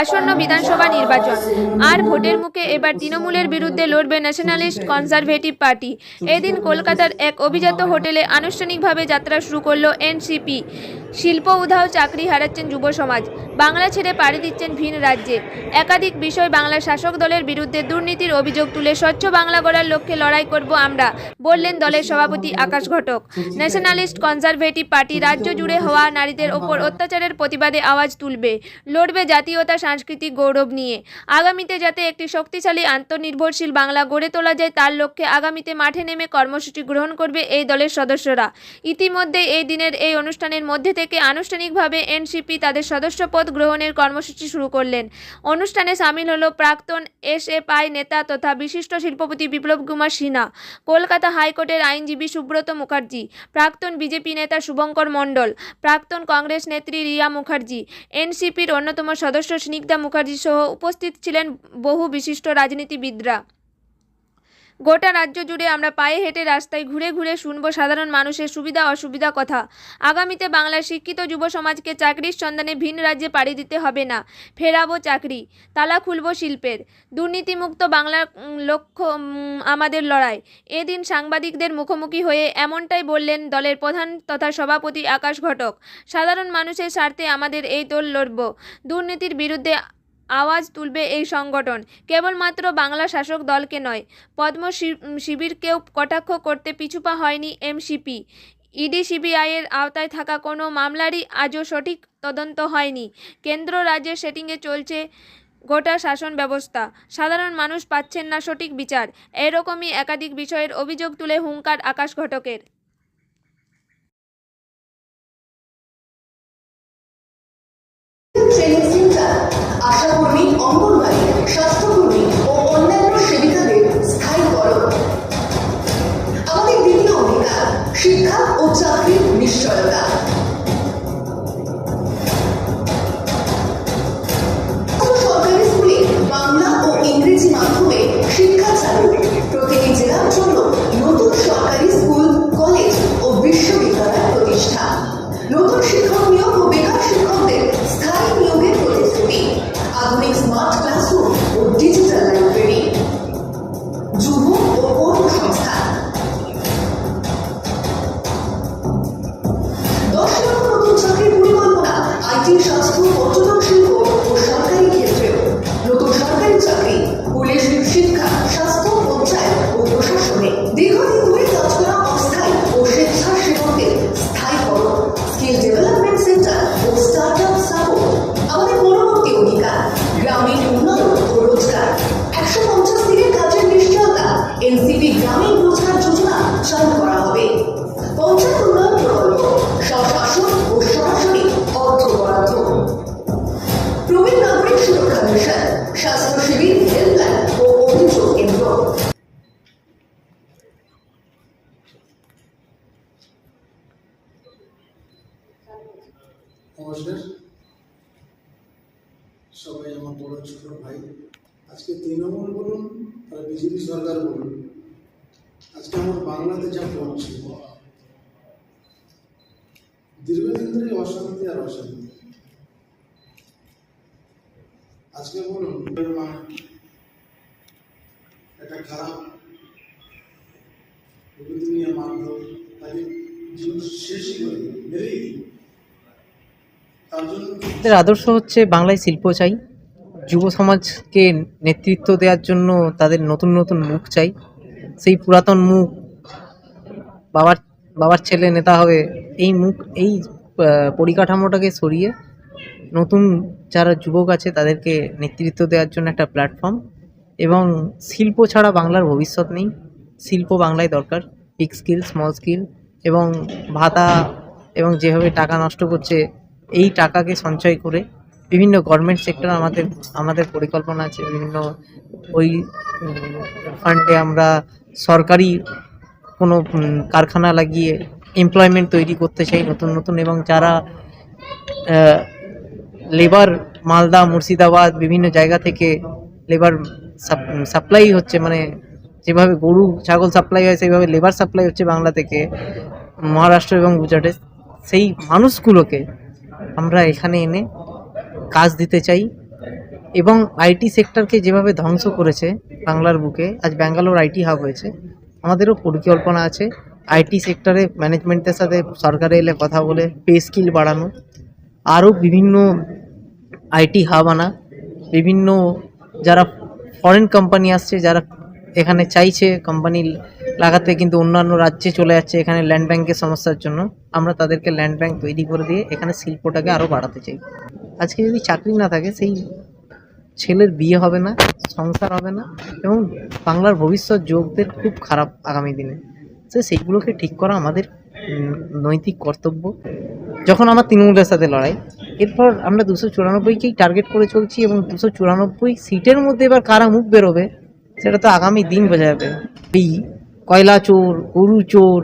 আসন্ন বিধানসভা নির্বাচন। আর ভোটের মুখে এবার তৃণমূলের বিরুদ্ধে লড়বে ন্যাশনালিস্ট কনজারভেটিভ পার্টি। এদিন কলকাতার এক অভিজাত হোটেলে আনুষ্ঠানিকভাবে যাত্রা শুরু করল এনসিপি। শিল্প উধাও চাকরি হারাচ্ছেন যুব সমাজ। বাংলা ছেড়ে পাড়ি দিচ্ছেন ভিন রাজ্যে। একাধিক বিষয় বাংলার শাসক দলের বিরুদ্ধে দুর্নীতির অভিযোগ তুলে স্বচ্ছ বাংলা গড়ার লক্ষ্যে লড়াই করব আমরা, বললেন দলের সভাপতি Akash Ghatak. Nationalist conservative party রাজ্য জুড়ে হওয়া নারীদের ওপর অত্যাচারের প্রতিবাদে আওয়াজ তুলবে, লড়বে জাতীয়তা সাংস্কৃতিক গৌরব নিয়ে। আগামীতে যাতে একটি শক্তিশালী আত্মনির্ভরশীল বাংলা গড়ে তোলা যায়, তার লক্ষ্যে আগামীতে মাঠে নেমে কর্মসূচি গ্রহণ করবে এই দলের সদস্যরা। ইতিমধ্যে এই দিনের এই অনুষ্ঠানের মধ্যে থেকে আনুষ্ঠানিকভাবে এনসিপি তাদের সদস্যপদ গ্রহণের কর্মসূচি শুরু করলেন। অনুষ্ঠানে সামিল হলো প্রাক্তন এসএফআই নেতা তথা বিশিষ্ট শিল্পপতি বিপ্লব কুমার সিনহা, কলকাতা হাইকোর্টের আইনজীবী সুব্রত মুখার্জি, প্রাক্তন বিজেপি নেতা শুভঙ্কর মণ্ডল, প্রাক্তন কংগ্রেস নেত্রী রিয়া মুখার্জি, এনসিপির অন্যতম সদস্য স্নিগ্ধা মুখার্জি সহ উপস্থিত ছিলেন বহু বিশিষ্ট রাজনীতিবিদরা। গোটা রাজ্য জুড়ে আমরা পায়ে হেঁটে রাস্তায় ঘুরে ঘুরে শুনব সাধারণ মানুষের সুবিধা অসুবিধা কথা। আগামীতে বাংলার শিক্ষিত যুব সমাজকে চাকরির সন্ধানে ভিন রাজ্যে পাড়ি দিতে হবে না। ফেরাবো চাকরি, তালা খুলব শিল্পের। দুর্নীতিমুক্ত বাংলার লক্ষ্য আমাদের লড়াই। এদিন সাংবাদিকদের মুখোমুখি হয়ে এমনটাই বললেন দলের প্রধান তথা সভাপতি আকাশ ঘটক। সাধারণ মানুষের স্বার্থে আমাদের এই দল লড়ব। দুর্নীতির বিরুদ্ধে আওয়াজ তুলবে এই সংগঠন। কেবলমাত্র বাংলা শাসক দলকে নয়, পদ্ম শিবিরকেও কটাক্ষ করতে পিছুপা হয়নি এমসিপি। ইডি, সিবিআইয়ের আওতায় থাকা কোনো মামলারই আজও সঠিক তদন্ত হয়নি। কেন্দ্র রাজ্যের সেটিংয়ে চলছে গোটা শাসন ব্যবস্থা। সাধারণ মানুষ পাচ্ছেন না সঠিক বিচার। এরকমই একাধিক বিষয়ের অভিযোগ তুলে হুঙ্কার আকাশ ঘটকের। Acha por mim নমস্কার। সবাই আমার বড় ছোট ভাই। আজকে তৃণমূল বলুন আর বিজেপি সরকার বলুন। আজকে আমার বাংলাতে যা পড়ছে দীর্ঘদিন ধরে অশান্তি আর অশান্তি। আজকে বলুন একটা খারাপ। নিয়ে মারধর, তাকে জীবন শেষই করে মেরেই এদের আদর্শ হচ্ছে বাংলায় শিল্প চাই, যুব সমাজকে নেতৃত্ব দেওয়ার জন্য তাদের নতুন নতুন মুখ চাই। সেই পুরাতন মুখ, বাবার বাবার ছেলে নেতা হবে এই মুখ, এই পরিকাঠামোটাকে সরিয়ে নতুন যারা যুবক আছে তাদেরকে নেতৃত্ব দেওয়ার জন্য একটা প্ল্যাটফর্ম এবং শিল্প ছাড়া বাংলার ভবিষ্যৎ নেই। শিল্প বাংলায় দরকার বিগ স্কিল স্মল স্কিল এবং ভাতা এবং যেভাবে টাকা নষ্ট করছে এই টাকাকে সঞ্চয় করে বিভিন্ন গভর্নমেন্ট সেক্টর আমাদের আমাদের পরিকল্পনা আছে, বিভিন্ন ওই ফান্ডে আমরা সরকারি কোনো কারখানা লাগিয়ে এমপ্লয়মেন্ট তৈরি করতে চাই নতুন নতুন এবং যারা লেবার মালদা, মুর্শিদাবাদ বিভিন্ন জায়গা থেকে লেবার সাপ্লাই হচ্ছে মানে যেভাবে গরু, ছাগল সাপ্লাই হয়, সেইভাবে লেবার সাপ্লাই হচ্ছে বাংলা থেকে, মহারাষ্ট্র এবং গুজরাটে। সেই মানুষগুলোকে আমরা এখানে এনে কাজ দিতে চাই এবং আইটি সেক্টরকে যেভাবে ধ্বংস করেছে বাংলার বুকে, আজ ব্যাঙ্গালোর আইটি হাব হয়েছে, আমাদেরও পরিকল্পনা আছে আইটি সেক্টরে ম্যানেজমেন্টের সাথে সরকারে এলে কথা বলে, পে স্কিল বাড়ানো, আরও বিভিন্ন আইটি হাব আনা, বিভিন্ন যারা ফরেন কোম্পানি আসছে, যারা এখানে চাইছে কোম্পানি লাগাতে, কিন্তু অন্যান্য রাজ্যে চলে যাচ্ছে এখানে ল্যান্ড ব্যাংকের সমস্যার জন্য। আমরা তাদেরকে ল্যান্ড ব্যাংক তৈরি করে দিয়ে এখানে শিল্পটাকে আরও বাড়াতে চাই। আজকে যদি চাকরি না থাকে, সেই ছেলের বিয়ে হবে না, সংসার হবে না, এবং বাংলার ভবিষ্যৎ যুবকদের খুব খারাপ আগামী দিনে। সে সেইগুলোকে ঠিক করা আমাদের নৈতিক কর্তব্য। যখন আমার তৃণমূলের সাথে লড়াই, এরপর আমরা দুশো চুরানব্বইকেই টার্গেট করে চলছি এবং দুশো চুরানব্বই সিটের মধ্যে এবার কারা মুখ বেরোবে? সেটা তো আগামী দিন বোঝা যাবে এই কয়লা চোর গরু চোর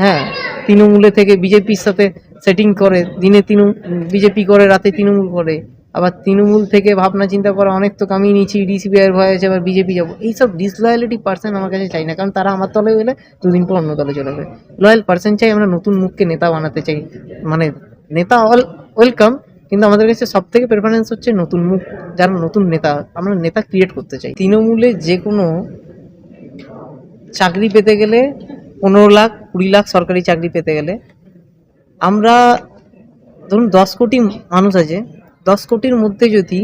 হ্যাঁ তৃণমূলে থেকে বিজেপির সাথে সেটিং করে, দিনে তৃণমূল, বিজেপি করে, রাতে তৃণমূল করে। আবার তৃণমূল থেকে ভাবনা চিন্তা করা, অনেক তো কামিয়ে নিয়েছি ডিসিবিআইয়ের ভয় আছে, আবার বিজেপি যাব। এইসব ডিসলয়ালিটি পার্সন আমার কাছে চাই না, কারণ তারা আমার তলে গেলে দুদিন পর অন্য দলে চলে যাবে। লয়াল পার্সন চাই আমরা নতুন মুখকে নেতা বানাতে চাই। মানে নেতা অল ওয়েলকাম কিন্তু আমাদের কাছে সব থেকে প্রেফারেন্স হচ্ছে নতুন মুখ, যারা নতুন নেতা, আমরা নেতা ক্রিয়েট করতে চাই। তৃণমূলে যে কোনো চাকরি পেতে গেলে পনেরো লাখ, কুড়ি লাখ সরকারি চাকরি পেতে গেলে, আমরা ধরুন দশ কোটি মানুষ আছে, দশ কোটির মধ্যে যদি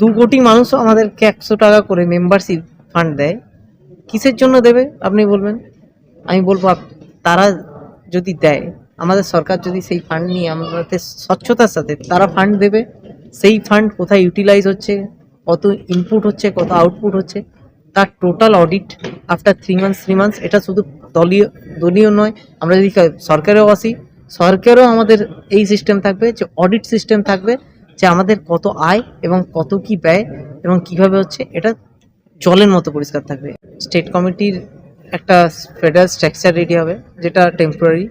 দু কোটি মানুষও আমাদেরকে একশো টাকা করে মেম্বারশিপ ফান্ড দেয়, কিসের জন্য দেবে, আপনি বলবেন? আমি বলব, তারা যদি দেয় আমাদের সরকার যদি সেই ফান্ড নিয়ে আমাদের স্বচ্ছতার সাথে তারা ফান্ড দেবে, সেই ফান্ড কোথায় ইউটিলাইজ হচ্ছে, কত ইনপুট হচ্ছে, কত আউটপুট হচ্ছে, তার total audit after three months three months এটা শুধু দলীয় দলীয় নয়, আমরা যদি সরকারেও আসি, সরকারও আমাদের এই সিস্টেম থাকবে, যে অডিট সিস্টেম থাকবে, যে আমাদের কত আয় এবং কত কি ব্যয় এবং কীভাবে হচ্ছে, এটা জলের মতো পরিষ্কার থাকবে। স্টেট কমিটির একটা ফেডারেল স্ট্রাকচার রেডি হবে, যেটা টেম্পোরারি